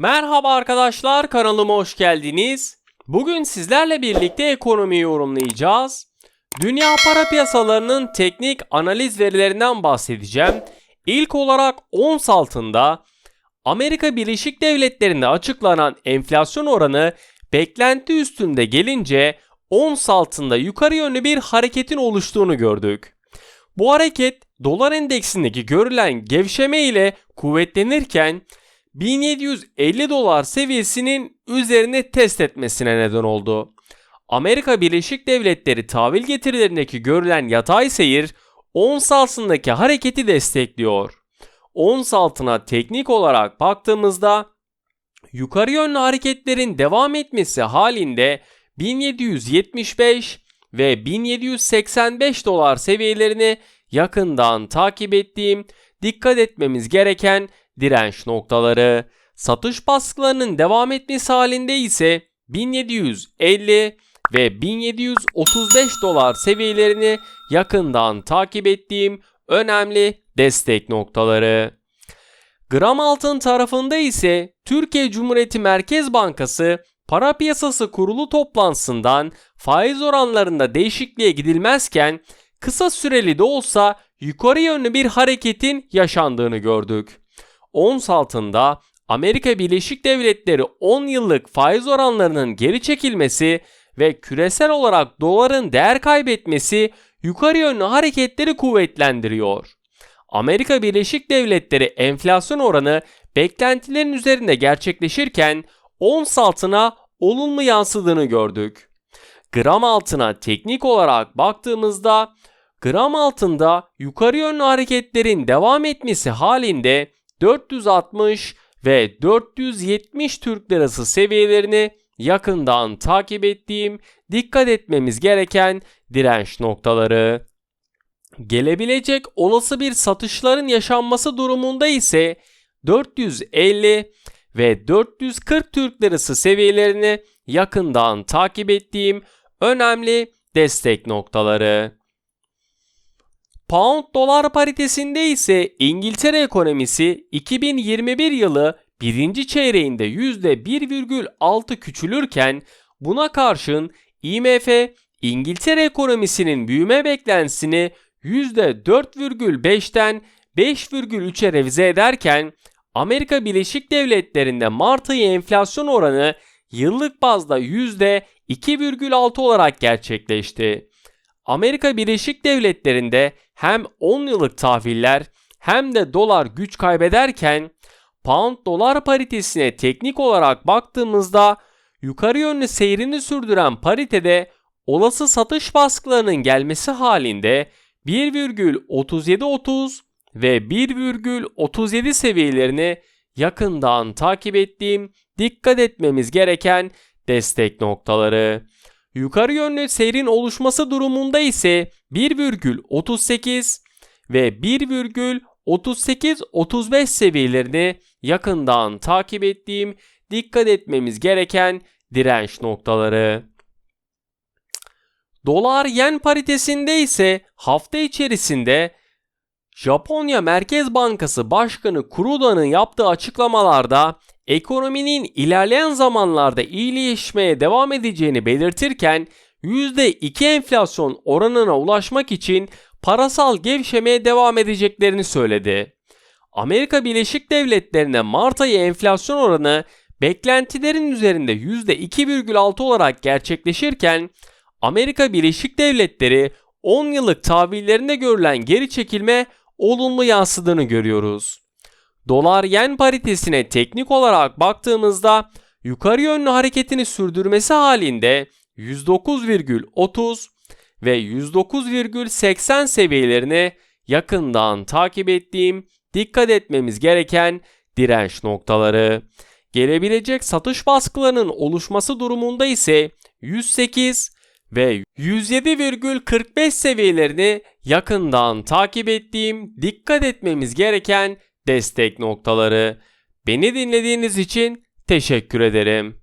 Merhaba arkadaşlar kanalıma hoş geldiniz. Bugün sizlerle birlikte ekonomiyi yorumlayacağız. Dünya para piyasalarının teknik analiz verilerinden bahsedeceğim. İlk olarak ons altında Amerika Birleşik Devletleri'nde açıklanan enflasyon oranı beklenti üstünde gelince ons altında yukarı yönlü bir hareketin oluştuğunu gördük. Bu hareket dolar endeksindeki görülen gevşeme ile kuvvetlenirken 1750 dolar seviyesinin üzerine test etmesine neden oldu. Amerika Birleşik Devletleri tahvil getirilerindeki görülen yatay seyir ons altındaki hareketi destekliyor. Ons altına teknik olarak baktığımızda yukarı yönlü hareketlerin devam etmesi halinde 1775 ve 1785 dolar seviyelerini yakından takip ettiğim, dikkat etmemiz gereken direnç noktaları. Satış baskılarının devam etmesi halinde ise 1750 ve 1735 dolar seviyelerini yakından takip ettiğim önemli destek noktaları. Gram altın tarafında ise Türkiye Cumhuriyeti Merkez Bankası para piyasası kurulu toplantısından faiz oranlarında değişikliğe gidilmezken kısa süreli de olsa yukarı yönlü bir hareketin yaşandığını gördük. Ons altında Amerika Birleşik Devletleri 10 yıllık faiz oranlarının geri çekilmesi ve küresel olarak doların değer kaybetmesi yukarı yönlü hareketleri kuvvetlendiriyor. Amerika Birleşik Devletleri enflasyon oranı beklentilerin üzerinde gerçekleşirken ons altına olumlu yansıdığını gördük. Gram altına teknik olarak baktığımızda gram altında yukarı yönlü hareketlerin devam etmesi halinde 460 ve 470 Türk Lirası seviyelerini yakından takip ettiğim, dikkat etmemiz gereken direnç noktaları. Gelebilecek olası bir satışların yaşanması durumunda ise 450 ve 440 Türk Lirası seviyelerini yakından takip ettiğim önemli destek noktaları. Pound dolar paritesinde ise İngiltere ekonomisi 2021 yılı birinci çeyreğinde %1,6 küçülürken buna karşın IMF İngiltere ekonomisinin büyüme beklentisini %4,5'ten 5,3'e revize ederken Amerika Birleşik Devletleri'nde Mart ayı enflasyon oranı yıllık bazda %2,6 olarak gerçekleşti. Amerika Birleşik Devletleri'nde hem 10 yıllık tahviller hem de dolar güç kaybederken pound dolar paritesine teknik olarak baktığımızda yukarı yönlü seyrini sürdüren paritede olası satış baskılarının gelmesi halinde 1,3730 ve 1,37 seviyelerini yakından takip ettiğim dikkat etmemiz gereken destek noktaları. Yukarı yönlü seyrin oluşması durumunda ise 1,38 ve 1,38-35 seviyelerini yakından takip ettiğim dikkat etmemiz gereken direnç noktaları. Dolar yen paritesinde ise hafta içerisinde Japonya Merkez Bankası Başkanı Kuruda'nın yaptığı açıklamalarda ekonominin ilerleyen zamanlarda iyileşmeye devam edeceğini belirtirken %2 enflasyon oranına ulaşmak için parasal gevşemeye devam edeceklerini söyledi. Amerika Birleşik Devletleri'nde Mart ayı enflasyon oranı beklentilerin üzerinde %2,6 olarak gerçekleşirken Amerika Birleşik Devletleri 10 yıllık tahvillerinde görülen geri çekilme olumlu yansıdığını görüyoruz. Dolar yen paritesine teknik olarak baktığımızda yukarı yönlü hareketini sürdürmesi halinde 109,30 ve 109,80 seviyelerini yakından takip ettiğim dikkat etmemiz gereken direnç noktaları. Gelebilecek satış baskılarının oluşması durumunda ise 108 ve 107,45 seviyelerini yakından takip ettiğim dikkat etmemiz gereken destek noktaları. Beni dinlediğiniz için teşekkür ederim.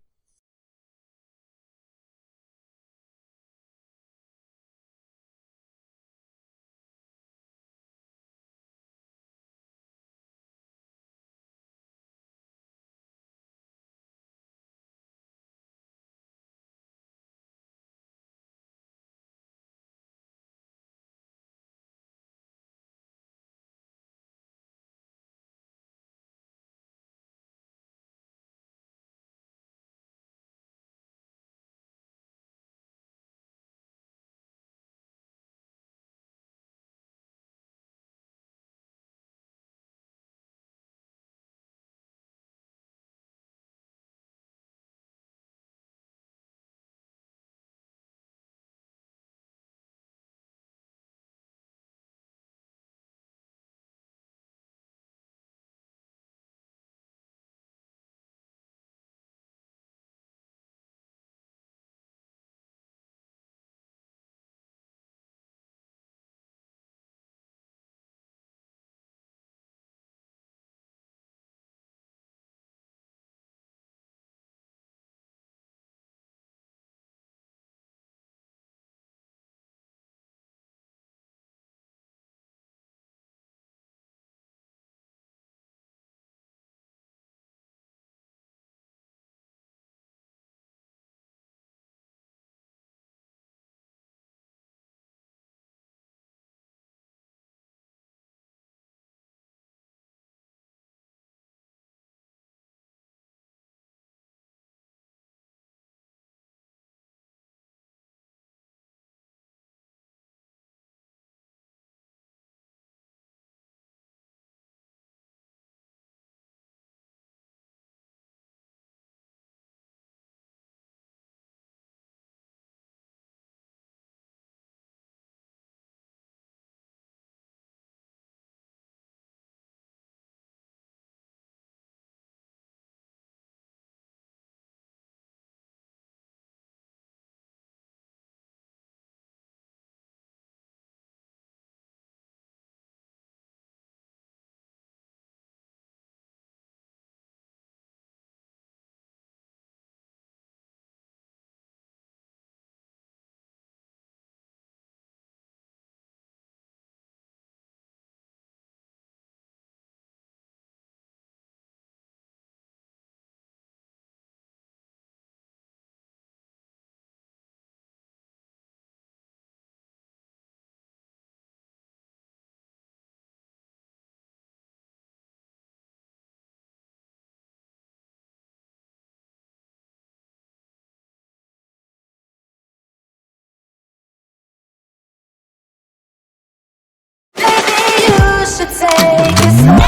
take it slow.